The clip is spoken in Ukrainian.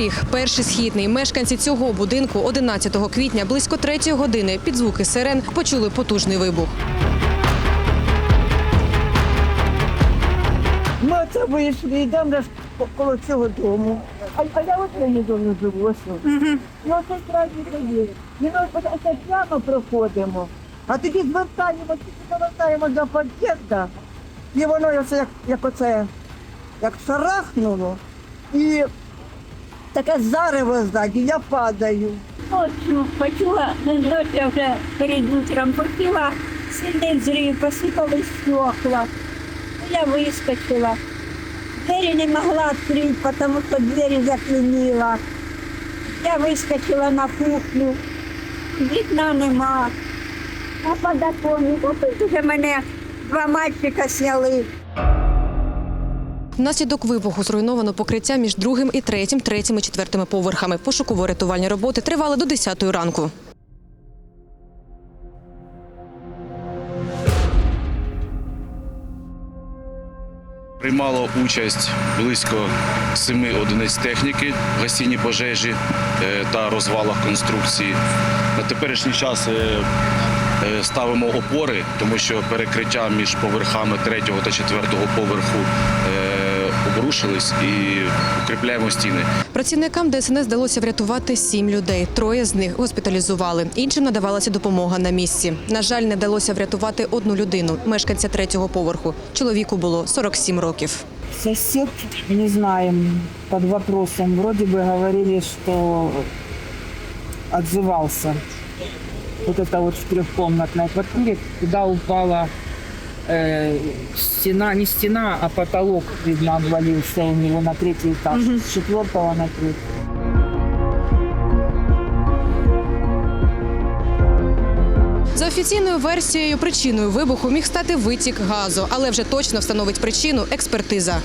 Чернігів, перший східний. Мешканці цього будинку 11 квітня близько 3 години під звуки сирен почули потужний вибух. Ми оце вийшли, йдемо десь коло цього дому. А, а я от мені дому живу. ось тут. І оце справді тоді. І ми оце прямо проходимо. А тоді звертаємо, тільки повертаємо до під'їзду. І воно оце як, як оце, як шарахнуло. І таке зарево ззаді, я падаю. Ночью почула, ночью уже перед утром почула, сильный взрыв, посыпалось стекла. Я выскочила. Двери не могла открыть, потому что двери заклинила. Я выскочила на кухню, вікна нема. А подоконнику тут уже мене два мальчика сняли. Внаслідок вибуху зруйновано покриття між другим і третім, третім і четвертими поверхами. Пошуково-рятувальні роботи тривали до 10 ранку. Приймало участь близько семи одиниць техніки, гасінні пожежі е, та розвалах конструкції. На теперішній час е, е, ставимо опори, тому що перекриття між поверхами третього та четвертого поверху обрушились і укріпляємо стіни. Працівникам ДСНС вдалося врятувати сім людей. Троє з них госпіталізували. Іншим надавалася допомога на місці. На жаль, не вдалося врятувати одну людину, мешканця третього поверху. Чоловіку було 47 років. Сосед, не знаем, под вопросом. Вроде бы говорили, что отзывался. Вот это вот в трехкомнатной квартире, куда упала э, стена, не стена, а потолок, видно, обвалился у него на третий этаж. С четвертого на третий. За офіційною версією, причиною вибуху міг стати витік газу, але вже точно встановить причину експертиза.